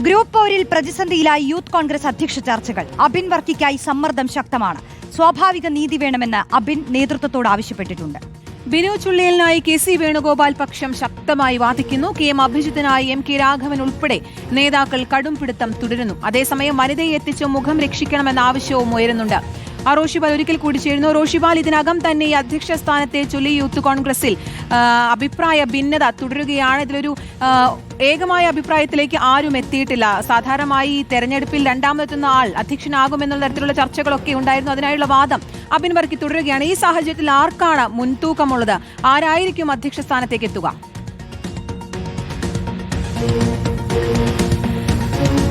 Group പോരിൽ പ്രതിസന്ധിയിലായി youth Congress അധ്യക്ഷ ചർച്ചകൾ. അബിൻ വർക്കിക്കായി സമ്മർദ്ദം ശക്തമാണ്. സ്വാഭാവിക നീതി വേണമെന്ന് അബിൻ നേതൃത്വത്തോട് ആവശ്യപ്പെട്ടിട്ടുണ്ട്. ബിനു ചുള്ളിയലിനായി കെ സി വേണുഗോപാൽ പക്ഷം ശക്തമായി വാദിക്കുന്നു. കെ എം അഭിജിത്തിനായി എം കെ രാഘവൻ ഉൾപ്പെടെ നേതാക്കൾ കടും പിടുത്തം തുടരുന്നു. അതേസമയം വനിതയെ എത്തിച്ച് മുഖം രക്ഷിക്കണമെന്ന ആവശ്യവും ഉയരുന്നുണ്ട്. റോഷിപാൽ ഒരിക്കൽ കൂടി ചേരുന്നു. റോഷിപാൽ ഇതിനകം തന്നെ ഈ അധ്യക്ഷ സ്ഥാനത്തെ ചൊല്ലി യൂത്ത് കോൺഗ്രസിൽ അഭിപ്രായ ഭിന്നത തുടരുകയാണ്. ഇതിലൊരു ഏകമായ അഭിപ്രായത്തിലേക്ക് ആരും എത്തിയിട്ടില്ല. സാധാരണമായി തെരഞ്ഞെടുപ്പിൽ രണ്ടാമതെത്തുന്ന ആൾ അധ്യക്ഷനാകുമെന്നുള്ള തരത്തിലുള്ള ചർച്ചകളൊക്കെ ഉണ്ടായിരുന്നു. അതിനായുള്ള വാദം അബിൻ വർക്കി തുടരുകയാണ്. ഈ സാഹചര്യത്തിൽ ആർക്കാണ് മുൻതൂക്കമുള്ളത്? ആരായിരിക്കും അധ്യക്ഷ സ്ഥാനത്തേക്ക് എത്തുക?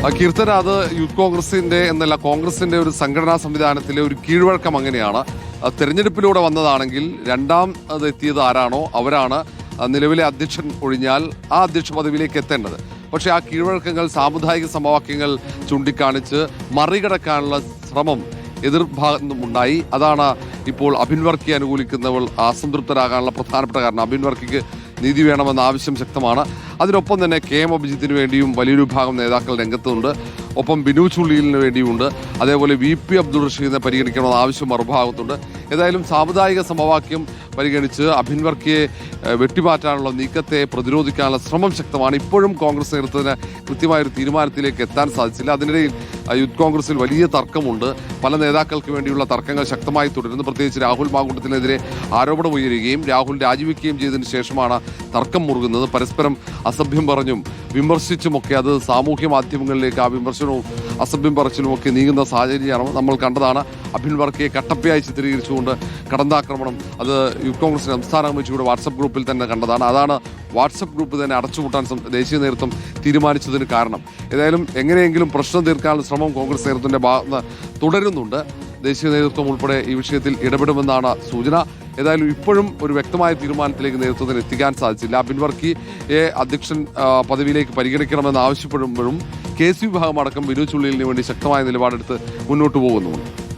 കീർത്തന അത് യൂത്ത് കോൺഗ്രസിന്റെ എന്നല്ല കോൺഗ്രസിന്റെ ഒരു സംഘടനാ സംവിധാനത്തിലെ ഒരു കീഴ്വഴക്കം അങ്ങനെയാണ്. തെരഞ്ഞെടുപ്പിലൂടെ വന്നതാണെങ്കിൽ രണ്ടാം അത് എത്തിയത് ആരാണോ അവരാണ് നിലവിലെ അധ്യക്ഷൻ ഒഴിഞ്ഞാൽ ആ അധ്യക്ഷ പദവിയിലേക്ക് എത്തേണ്ടത്. പക്ഷേ ആ കീഴ്വഴക്കങ്ങൾ സാമുദായിക സമവാക്യങ്ങൾ ചൂണ്ടിക്കാണിച്ച് മറികടക്കാനുള്ള ശ്രമം എതിർഭാഗത്തു നിന്നും ഉണ്ടായി അതാണ് ഇപ്പോൾ അഭിൻവർക്കി അനുകൂലിക്കുന്നവൾ അസംതൃപ്തരാകാനുള്ള പ്രധാനപ്പെട്ട കാരണം. അബിൻ വർക്കിക്ക് നീതി വേണമെന്ന ആവശ്യം ശക്തമാണ്. അതിനൊപ്പം തന്നെ കെ എം അഭിജിത്തിന് വേണ്ടിയും വലിയൊരു ഭാഗം നേതാക്കൾ രംഗത്തുണ്ട്. ഒപ്പം ബിനു ചുള്ളിയിലിന് വേണ്ടിയുണ്ട്. അതേപോലെ വി പി അബ്ദുൾ റഷീദിനെ പരിഗണിക്കണമെന്ന ആവശ്യം മറുഭാഗത്തുണ്ട്. ഏതായാലും സാമുദായിക സമവാക്യം പരിഗണിച്ച് അഭിൻ വർക്കിയെ വെട്ടിമാറ്റാനുള്ള നീക്കത്തെ പ്രതിരോധിക്കാനുള്ള ശ്രമം ശക്തമാണ്. ഇപ്പോഴും കോൺഗ്രസ് നേതൃത്വത്തിന് കൃത്യമായൊരു തീരുമാനത്തിലേക്ക് എത്താൻ സാധിച്ചില്ല. അതിനിടയിൽ യൂത്ത് കോൺഗ്രസിൽ വലിയ തർക്കമുണ്ട്. പല നേതാക്കൾക്ക് വേണ്ടിയുള്ള തർക്കങ്ങൾ ശക്തമായി തുടരുന്നു. പ്രത്യേകിച്ച് രാഹുൽ മാങ്കുട്ടത്തിനെതിരെ ആരോപണം ഉയരുകയും രാഹുൽ രാജിവെക്കുകയും ചെയ്തതിനു ശേഷമാണ് തർക്കം മുറുകുന്നത്. പരസ്പരം അസഭ്യം പറഞ്ഞും വിമർശിച്ചുമൊക്കെ അത് സാമൂഹ്യ മാധ്യമങ്ങളിലേക്ക് ആ വിമർശനവും അസഭ്യം പറച്ചിലും ഒക്കെ നീങ്ങുന്ന സാഹചര്യമാണ് നമ്മൾ കണ്ടതാണ്. അഭിൻ വർക്കയെ കട്ടപ്പയായി ചിത്രീകരിച്ചുകൊണ്ട് കടന്നാക്രമണം അത് യൂത്ത് കോൺഗ്രസ് സംസ്ഥാന കമ്മിറ്റിയുടെ വാട്സപ്പ് ഗ്രൂപ്പിൽ തന്നെ കണ്ടതാണ്. അതാണ് വാട്സപ്പ് ഗ്രൂപ്പ് തന്നെ അടച്ചുപൂട്ടാൻ ദേശീയ നേതൃത്വം തീരുമാനിച്ചതിന് കാരണം. ഏതായാലും എങ്ങനെയെങ്കിലും പ്രശ്നം തീർക്കാനുള്ള ശ്രമം കോൺഗ്രസ് നേതൃത്വത്തിന്റെ ഭാഗത്ത് തുടരുന്നുണ്ട്. ദേശീയ നേതൃത്വം ഉൾപ്പെടെ ഈ വിഷയത്തിൽ ഇടപെടുമെന്നാണ് സൂചന. ഏതായാലും ഇപ്പോഴും ഒരു വ്യക്തമായ തീരുമാനത്തിലേക്ക് നേതൃത്വത്തിന് എത്തിക്കാൻ സാധിച്ചില്ല. അബിൻ വർക്കിയെ അധ്യക്ഷൻ പദവിയിലേക്ക് പരിഗണിക്കണമെന്ന് ആവശ്യപ്പെടുമ്പോഴും കെ സി വിഭാഗം അടക്കം വിനോദ് ചുള്ളിലിന് വേണ്ടി ശക്തമായ നിലപാടെടുത്ത് മുന്നോട്ട് പോകുന്നുമുണ്ട്.